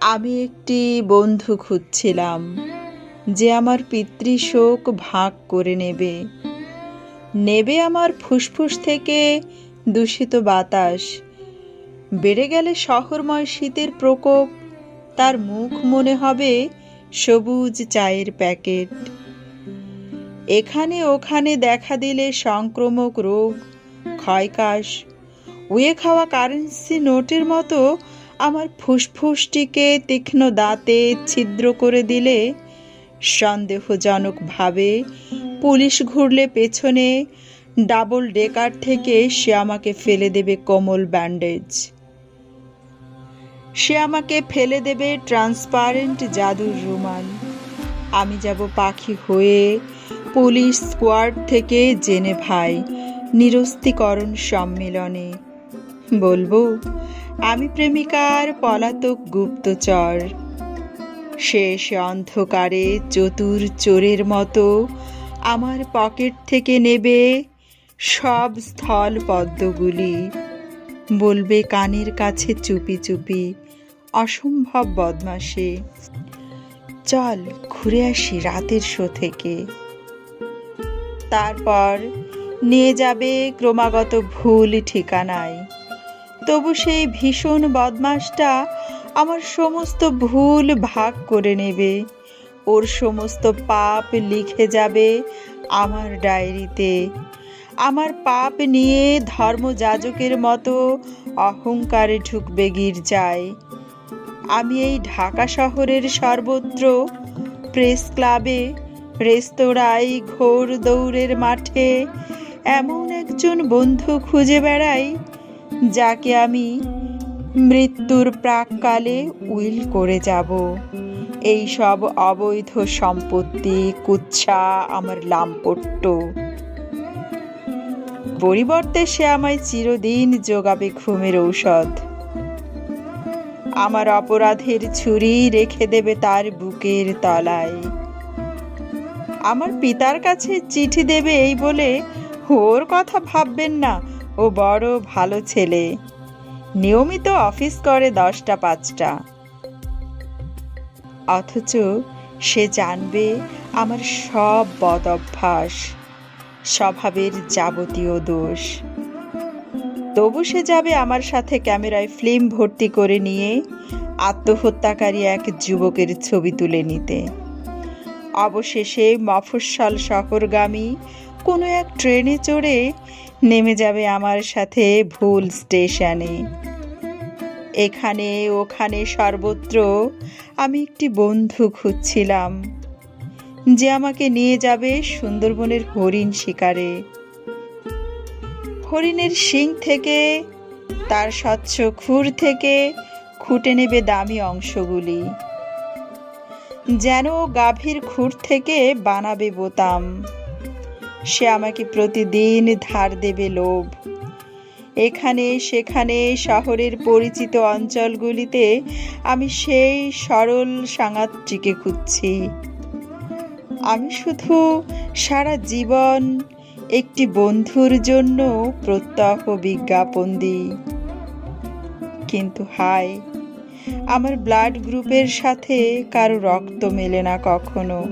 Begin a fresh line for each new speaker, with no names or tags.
আমি একটি বন্ধু খুঁজছিলাম, যে আমার পিতৃশোক ভাগ করে নেবে। নেবে আমার ফুসফুস থেকে দূষিত বাতাস। বেড়ে গেলে শহরময় শীতের প্রকোপ। তার মুখ মনে হবে সবুজ চায়ের প্যাকেট। এখানে ওখানে দেখা দিলে সংক্রমক রোগ, ক্ষয়কাশ। উয়ে খাওয়া কারেন্সি নোটের মতো আমার ফুসফুসটিকে তীক্ষ্ণ দাঁতে ছিদ্র করে দিলে সন্দেহজনকভাবে পুলিশ ঘুরলে পেছনে ডাবল ডেকার থেকে সে আমাকে ফেলে দেবে কোমল ব্যান্ডেজ। সে আমাকে ফেলে দেবে ট্রান্সপারেন্ট জাদুর রুমাল। আমি যাব পাখি হয়ে পুলিশ স্কোয়াড থেকে জেনে ভাই নিরস্তিকরণ সম্মেলনে। বলব আমি প্রেমিকার পলাতক গুপ্তচর। শেষ অন্ধকারে চতুর চোরের মতো আমার পকেট থেকে নেবে সব স্থল পদ্মগুলি। বলবে কানের কাছে চুপি চুপি, অসম্ভব বদমাসে চল ঘুরে আসি রাতের শো থেকে। তারপর নিয়ে যাবে ক্রমাগত ভুল ঠিকানায়। তবু সেই ভীষণ বদমাসটা আমার সমস্ত ভুল ভাগ করে নেবে। ওর সমস্ত পাপ লিখে যাবে আমার ডায়েরিতে। আমার পাপ নিয়ে ধর্মযাজকের মতো অহংকারে ঢুকবে গির্জায়। আমি এই ঢাকা শহরের সর্বত্র প্রেস ক্লাবে, রেস্তোরাঁয়, ঘোর দৌড়ের মাঠে এমন একজন বন্ধু খুঁজে বেড়াই যাকে আমি মৃত্যুর প্রাককালে উইল করে যাব। এই সব অবৈধ সম্পত্তি কুচ্ছা আমার লাম্পট্য। পরিবর্তে সে আমায় চিরদিন যোগাবে ঘুমের ঔষধ। আমার অপরাধের ছুরি রেখে দেবে তার বুকের তলায়। আমার পিতার কাছে চিঠি দেবে এই বলে ওর কথা ভাববেন না। ও বড় ভালো ছেলে। নিয়মিত অফিস করে দশটা, পাঁচটা। অথচ সে জানবে আমার সব বদ অভ্যাস, স্বভাবের যাবতীয় দোষ। তবু সে যাবে আমার সাথে ক্যামেরায় ফিল্ম ভর্তি করে নিয়ে আত্মহত্যাকারী এক যুবকের ছবি তুলে নিতে। অবশেষে মফস্বল শহরগামী কোনো এক ট্রেনে চড়ে নেমে যাবে আমার সাথে ভুল স্টেশনে। এখানে ওখানে সর্বত্র আমি একটি বন্ধু খুঁজছিলাম, যে আমাকে নিয়ে যাবে সুন্দরবনের হরিণ শিকারে। হরিণের শিং থেকে, তার স্বচ্ছ খুর থেকে খুঁটে নেবে দামি অংশগুলি। যেন গাভীর খুর থেকে বানাবে বোতাম। সে আমাকে প্রতিদিন ধার দেবে লোভ। এখানে, সেখানে শহরের পরিচিত অঞ্চলগুলিতে আমি সেই সরল সাঙাতটিকে খুঁজছি। আমি শুধু সারা জীবন একটি বন্ধুর জন্য প্রত্যহ বিজ্ঞাপন দিই। কিন্তু হায়, আমার ব্লাড গ্রুপের সাথে কারও রক্ত মেলে না কখনো।